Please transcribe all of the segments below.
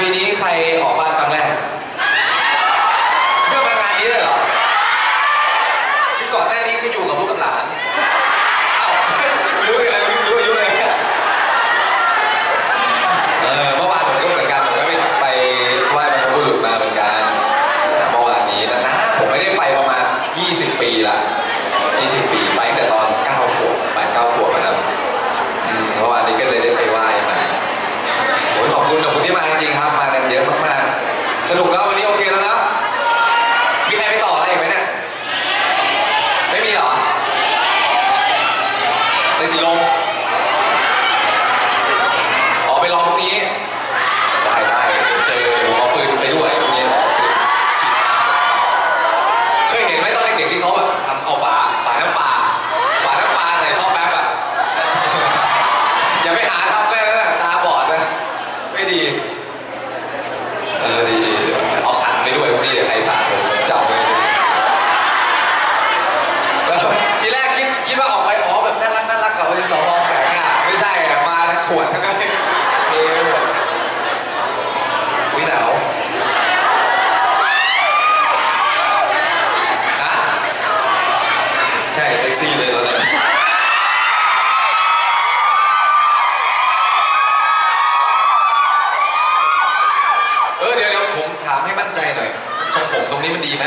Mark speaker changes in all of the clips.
Speaker 1: ปีนี้ใครออก คิดว่าออกไปอ๋อแบบน่ารักน่ารักกับเป็นสวแฝงอะไม่ใช่มาทั้งขวดทั้งไอ้เอววิหนาวอะใช่เซ็กซี่เลยตอนนี้เออเดี๋ยวเดี๋ยวผมถามให้มั่นใจหน่อยทรงผมทรงนี้มันดีไหม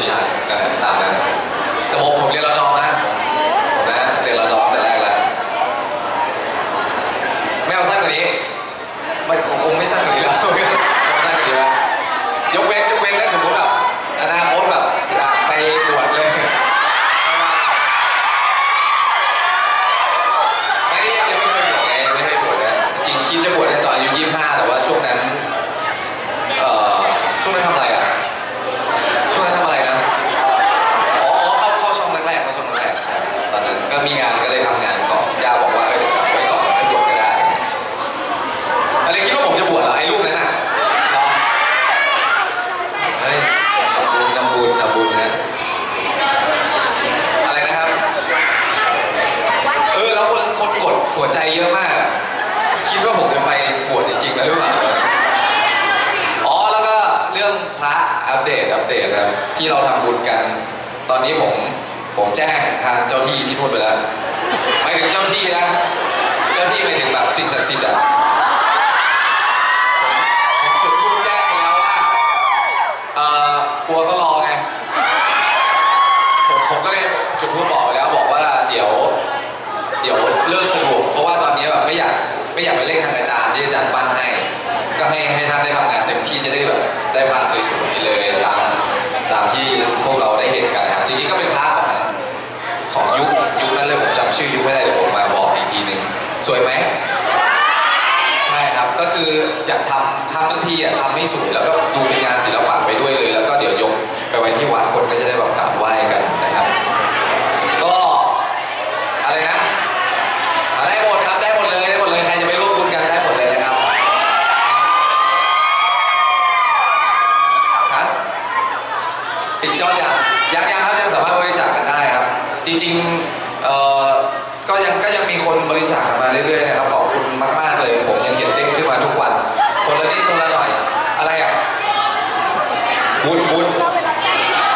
Speaker 1: 接下来来大家 อัปเดตอัปเดตครับที่เราทำบุญกัน ตอนนี้ผมผมแจ้งทางเจ้าที่ที่นู่ไปแล้วไม่ถึงเจ้าที่นะเจ้าที่ไปถึงแบบสิ่งศักดิ์สิทธิ์อะผมจุดรูปแจ้งไปแล้วว่าเอ่อกลัวเขารอไงผมผมก็เลยจุดรูปบอกไปแล้วบอกว่าเดี๋ยว เดี๋ยวเลิกสะดวกเพราะว่าตอนนี้แบบไม่อยากไม่อยากไปเล่นทางอาจารย์ที่อาจารย์ปั้นให้ ก็ให้ให้ท่านได้ทำงานเต็มที่จะได้ ได้พาะสวยๆเลยตามตามที่พวกเราได้เห็นกันครับจริงๆก็เป็นภาพของของยุคยุคนั้นเลยผมจำชื่อยุคไม่ได้เดี๋ยวผมมาบอกอีกทีหนึ่งสวยไหมใช่ครับก็คืออยากทำทำบางทีอะทำให้สวยแล้วก็ดูเป็นงานศิลปะไปด้วยเลย แล้วก็เดี๋ยวยกไปไว้ที่วัด ยังยังครับยังสามารถบริจาคกันได้ครับ จริงๆเอ่อก็ยังก็ยังมีคนบริจาคกันมาเรื่อยๆนะครับขอบคุณมากๆเลยผมยังเห็นเด้งขึ้นมาทุกวัน คนละนิดคนละหน่อย อะไรอะบุญบุญ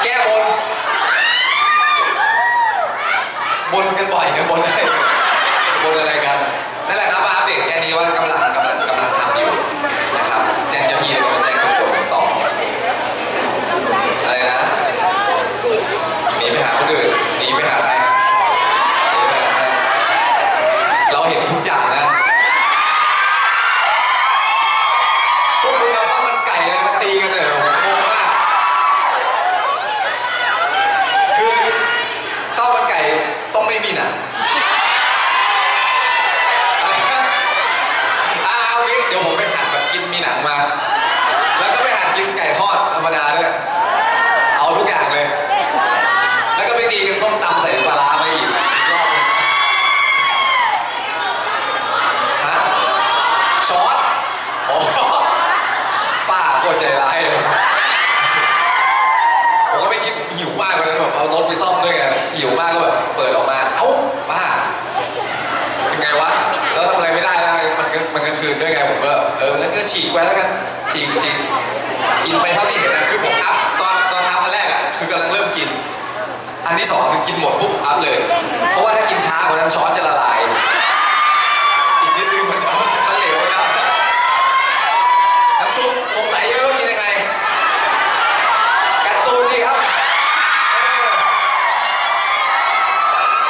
Speaker 1: แก้บนบนกันบ่อยกันบนอะไรบนอะไรกันนั่นแหละครับมาอัปเดตแค่นี้ว่ากำลังกำลังกำลังทำอยู่นะครับ แจ้งเจ้าที่แล้วก็แจ้งคนกดต่ออะไรนะหนีไปหาคนอื่นหนีไปหาใครหนีไปหาใครเราเห็นทุกอย่างนะพวกคุณเอาข้าวมันไก่อะไรมาตีกันเนี่ยผมงงมาก คือข้าวมันไก่ต้องไม่มีหนังอะไรนะอ่าเอางี้เดี๋ยวผมไปหัด แบบกินมีหนังมา แล้วก็ไปหัดกินไก่ทอดธรรมดาด้วย เอาทุกอย่างเลย แล้วก็ไปตีกันส้มตำใส่ปลาร้ามาอีกรอบนึงฮะช้อนโอ้ป้าโคตรใจร้ายเลยผมก็ไม่คิดหิวมากวันนั้นแบบเอารถไปซ่อมด้วยไงหิวมากก็แบบเปิดออกมา เอ้าป้า ฉีกไปแล้วกัน ฉีกฉีกกินไปเท่าที่เห็นนะคือผมอัพตอนตอนอัพอันแรกอะคือกำลังเริ่มกิน อันที่สองคือกินหมดปุ๊บอัพเลย เพราะว่าถ้ากินช้ากว่านั้นช้อนจะละลาย อีกนิดนึงมันจะมันเหลวแล้วน้ำซุปสงสัยไหมว่ากินยังไง การ์ตูนดีครับเออ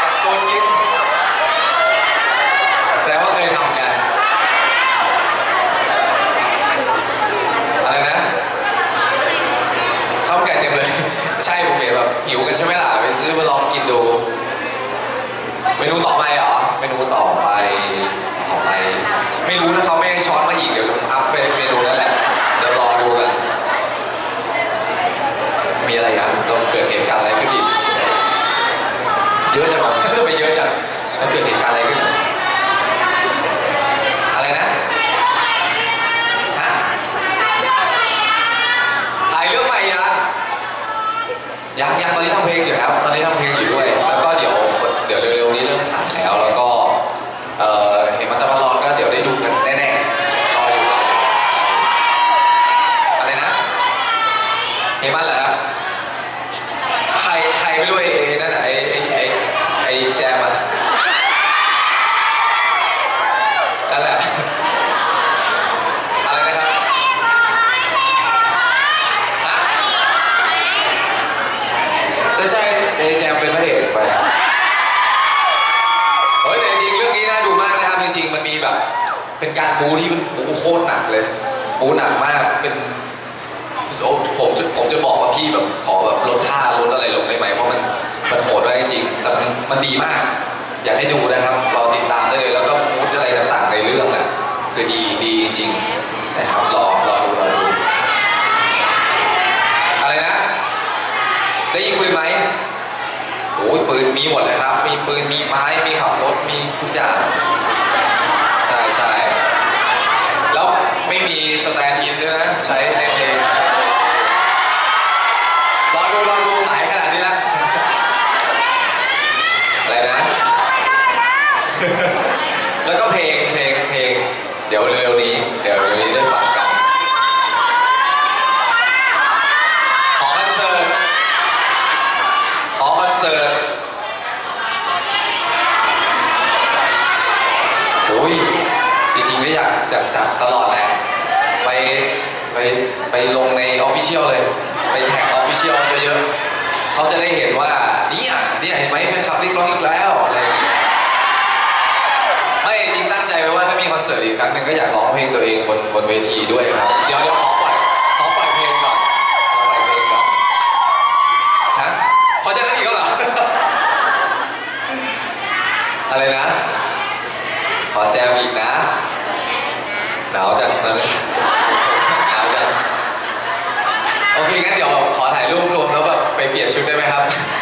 Speaker 1: การ์ตูนกินแสดงว่าเคยทำกัน อะไรนะข้าวมันไก่เต็มเลย ใช่ผมเห็นแบบหิวกันใช่ไหมล่ะ ไปซื้อมาลองกินดู เมนูต่อไปเหรอ เมนูต่อไปต่อไป ไม่รู้นะเขาไม่ให้ช้อนมาอีก เดี๋ยวผมอัพเป็นเมนูนั่นแหละ เดี๋ยวรอดูกัน มีอะไรอะเราเกิดเหตุการณ์อะไรขึ้นอีก เยอะจังวะ ทำไมเยอะจังมันเกิดเหตุการณ์อะไรขึ้น อะไรนะ ฮะ ถ่ายเรื่องใหม่ยังยังยังตอนนี้ทำเพลงอยู่ครับ ตอนนี้ทำเพลงอยู่ด้วย แล้วก็เดี๋ยว เดี๋ยวเร็วๆนี้เริ่มถ่ายแล้ว แล้วก็ เอ่อ เห็นมันตะวันร้อนก็เดี๋ยวได้ดูกันแน่ๆ รออยู่รออยู่อะไรนะ เห็นมันเหรอครับ ใครใครไม่รู้ไอ้ไอ้นั่นน่ะไอ้ไอ้ไอ้ไอ้แจมอะนั่นแหละอะไรนะครับฮะใช่ใช่ไอ้แจมเป็นพระเอกไปเฮ้ยแต่จริงๆเรื่องนี้น่าดูมากนะครับจริงๆมันมีแบบ เป็นการบูที่มันบูโคตรหนักเลยบูหนักมากเป็นโอ้ผมจะผมจะบอกว่าพี่แบบขอแบบลดท่าลดอะไรลงได้ไหมเพราะมันมันโหดมากจริงแต่มันมันดีมาก อยากให้ดูนะครับเราติดตามได้เลยแล้วก็มูดอะไรต่างๆในเรื่องน่ะคือดีดีจริงนะครับรอรอดูรอดูอะไรนะ ได้ยิงปืนไหมโอ้ยปืนมีหมดเลยครับ มีปืนมีไม้มีขับรถมีทุกอย่างใช่ใช่ แล้ว ไม่มีสแตนด์อินด้วยนะ ใช้เล่นเองรอดูรอดูขายขนาดนี้แล้วอะไรนะ แล้วก็เพลงเพลงเพลง เดี๋ยวเร็วๆนี้ เดี๋ยวเร็วๆนี้ได้ฟังกัน ขอคอนเสิร์ต ขอคอนเสิร์ตโอ้ยจริงๆก็อยากอยากจัดตลอดแหละไป ไปไปลงในออฟฟิเชียลเลย ไปแท็กออฟฟิเชียลเยอะๆเขาจะได้เห็นว่าเนี่ยเนี่ยเห็นไหมแฟนคลับเรียกร้องอีกแล้วอะไรไม่จริงตั้งใจไว้ว่าถ้ามีคอนเสิร์ตอีกครั้งหนึ่งก็อยากร้องเพลงตัวเองบนบนเวทีด้วยครับ เดี๋ยวเดี๋ยวขอปล่อยขอปล่อยเพลงก่อนขอปล่อยเพลงก่อนฮะเพราะฉะนั้นอีกแล้วเหรอ เคงั้นเดี๋ยวขอถ่ายรูปรวมแล้วแบบ ไปเ